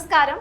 നമസ്കാരം.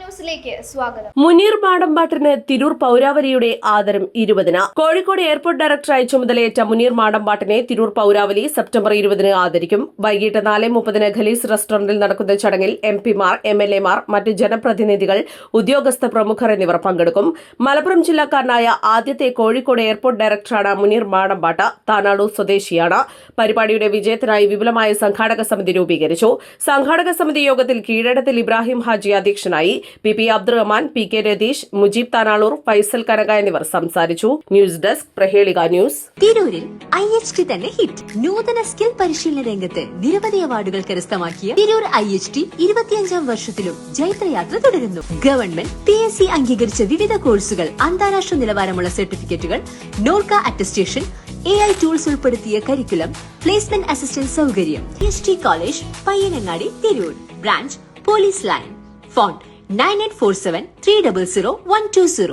ന്യൂസിലേക്ക് സ്വാഗതം. മുനീർ മാടമ്പാട്ടിന് തിരൂർ പൗരാവലിയുടെ ആദരം ഇരുപതിന്. കോഴിക്കോട് എയർപോർട്ട് ഡയറക്ടറായി ചുമതലയേറ്റ മുനീർ മാടമ്പാട്ടിനെ തിരൂർ പൗരാവലി സെപ്റ്റംബർ ഇരുപതിന് ആദരിക്കും. വൈകിട്ട് നാല് മുപ്പതിന് ഖലീസ് റെസ്റ്റോറന്റിൽ നടക്കുന്ന ചടങ്ങിൽ എം പിമാർ എം എൽ എമാർ മറ്റ് ജനപ്രതിനിധികൾ ഉദ്യോഗസ്ഥ പ്രമുഖർ എന്നിവർ പങ്കെടുക്കും. മലപ്പുറം ജില്ലക്കാരനായ ആദ്യത്തെ കോഴിക്കോട് എയർപോർട്ട് ഡയറക്ടറാണ് മുനീർ മാടമ്പാട്ട്. താനാടൂർ സ്വദേശിയാണ്. പരിപാടിയുടെ വിജയത്തിനായി വിപുലമായ സംഘാടക സമിതി രൂപീകരിച്ചു. സംഘാടക സമിതി യോഗത്തിൽ കീഴടത്തിൽ ഇബ്രാഹിം ഹാജി അധ്യക്ഷനായി P P Abdurahman P K Rathish Mujeeb Thanalur Faisal Kanaka എന്നിവർ സംസാരിച്ചു. ന്യൂസ് ഡെസ്ക് പ്രഹേളിക ന്യൂസ്. തിരൂരിൽ ഐ എച്ച് ടി തന്നെ ഹിറ്റ്. നൂതന സ്കിൽ പരിശീലന രംഗത്ത് നിരവധി അവാർഡുകൾ കരസ്ഥമാക്കിയ തിരൂർ ഐ എച്ച് ടി ഇരുപത്തിയഞ്ചാം വർഷത്തിലും ജൈത്രയാത്ര തുടരുന്നു. ഗവൺമെന്റ് പി എസ് സി അംഗീകരിച്ച വിവിധ കോഴ്സുകൾ അന്താരാഷ്ട്ര നിലവാരമുള്ള സർട്ടിഫിക്കറ്റുകൾ Norka attestation A I tools ഉൾപ്പെടുത്തിയ കരിക്കുലം പ്ലേസ്മെന്റ് അസിസ്റ്റന്റ് സൗകര്യം S T college Payyanangadi Tirur. Branch police line phone nine eight four seven three double zero one two zero